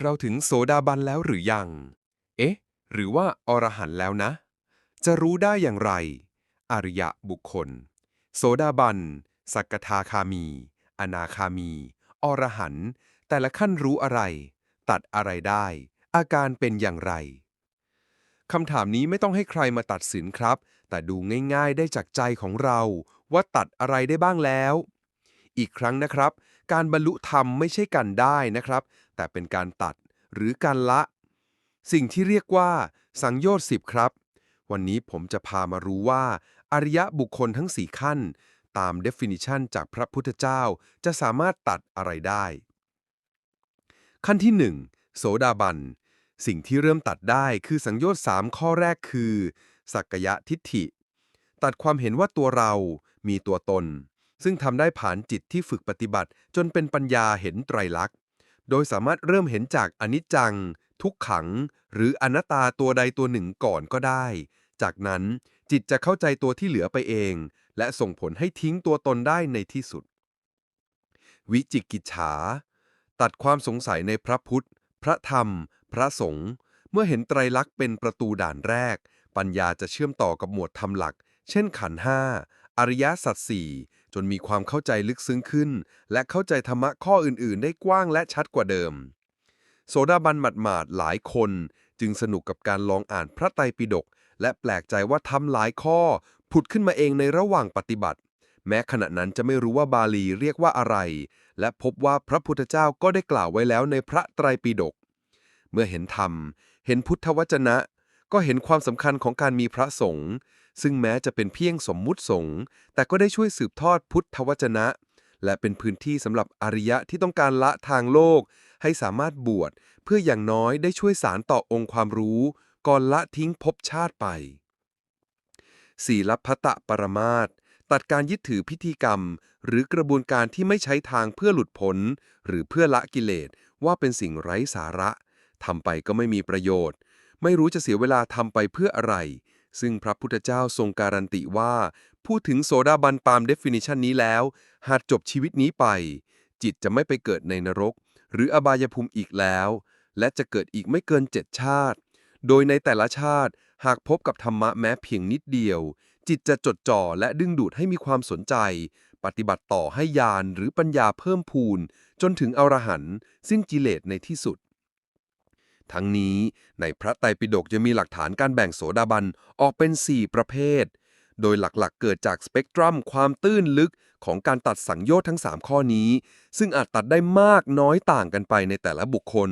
เราถึงโสดาบันแล้วหรือยัง เอ๊ะ หรือว่าอรหันต์แล้วนะ จะรู้ได้อย่างไร อริยะบุคคล โสดาบัน สักทาคามี อนาคามี อรหันต์แต่ละขั้นรู้อะไร ตัดอะไรได้ อาการเป็นอย่างไร คำถามนี้ไม่ต้องให้ใครมาตัดสินครับ แต่ดูง่ายๆได้จากใจของเรา ว่าตัดอะไรได้บ้างแล้ว อีกครั้งนะครับ การบรรลุธรรมไม่ใช่การได้นะครับ แต่เป็นการตัดหรือการละ สิ่งที่เรียกว่าสังโยชน์สิบครับ วันนี้ผมจะพามารู้ว่า อริยะบุคคลทั้งสี่ขั้น ตาม definition จากพระพุทธเจ้าจะสามารถตัดอะไรได้ ขั้นที่ 1 โสดาบัน สิ่งที่เริ่มตัดได้คือสังโยชน์3ข้อแรกคือ สักกยะทิฏฐิ ตัดความเห็นว่าตัวเรามีตัวตน ซึ่งทำได้ผ่านจิตที่ฝึกปฏิบัติ จนเป็นปัญญาเห็นไตรลักษณ์ โดยสามารถเริ่มเห็นจากอนิจจัง ทุกขัง หรืออนัตตาตัวใดตัวหนึ่งก่อนก็ได้ จากนั้นจิตจะเข้าใจตัวที่เหลือไปเอง และส่งผลให้ทิ้งตัวตนได้ในที่สุด วิจิกิจฉา ตัดความสงสัยในพระพุทธ พระธรรม พระสงฆ์เมื่อเห็นไตรลักษณ์เป็นประตูด่านแรก ปัญญาจะเชื่อมต่อกับหมวดธรรมหลัก เช่นขันห้าอริยสัจสี่ จนมีความเข้าใจลึกซึ้งขึ้น และเข้าใจธรรมะข้ออื่น ๆ ได้กว้างและชัดกว่าเดิม โสดาบันหมาดๆหลายคน จึงสนุกกับการลองอ่านพระไตรปิฎกและแปลกใจว่าทำหลายข้อ ผุดขึ้นมาเองในระหว่างปฏิบัติ แม้ขณะนั้นจะไม่รู้ว่าบาลีเรียกว่าอะไร และพบว่าพระพุทธเจ้าก็ได้กล่าวไว้แล้วในพระไตรปิฎกเมื่อเห็นธรรม เห็นพุทธวจนะ ก็เห็นความสำคัญของการมีพระสงฆ์ ซึ่งแม้จะเป็นเพียงสมมุติสงฆ์แต่ก็ได้ช่วยสืบทอดพุทธวจนะ และเป็นพื้นที่สำหรับอริยะที่ต้องการละทางโลก ให้สามารถบวชเพื่ออย่างน้อยได้ช่วยสารต่อองค์ความรู้ ก่อนละทิ้งภพชาติไปศีลพัตตปรมาตถ์ตัดการยึดถือพิธีกรรม หรือกระบวนการที่ไม่ใช้ทางเพื่อหลุดพ้น หรือเพื่อละกิเลสว่าเป็นสิ่งไร้สาระทำไปก็ไม่มีประโยชน์ ไม่รู้จะเสียเวลาทำไปเพื่ออะไร ซึ่งพระพุทธเจ้าทรงการันติว่า พูดถึงโสดาบันตาม definition นี้แล้ว หากจบชีวิตนี้ไป จิตจะไม่ไปเกิดในนรก หรืออบายภูมิอีกแล้ว และจะเกิดอีกไม่เกินเจ็ดชาติ โดยในแต่ละชาติหากพบกับธรรมะแม้เพียงนิดเดียว จิตจะจดจ่อและดึงดูดให้มีความสนใจ ปฏิบัติต่อให้ญาณหรือปัญญาเพิ่มพูน จนถึงอรหันต์สิ้นกิเลสในที่สุด ทั้งนี้ในพระไตรปิฎกจะมีหลักฐานการแบ่งโสดาบันออกเป็น 4 ประเภท โดยหลักๆ เกิดจากสเปกตรัมความตื้นลึกของการตัดสังโยชน์ทั้ง 3 ข้อนี้ ซึ่งอาจตัดได้มากน้อยต่างกันไปในแต่ละบุคคล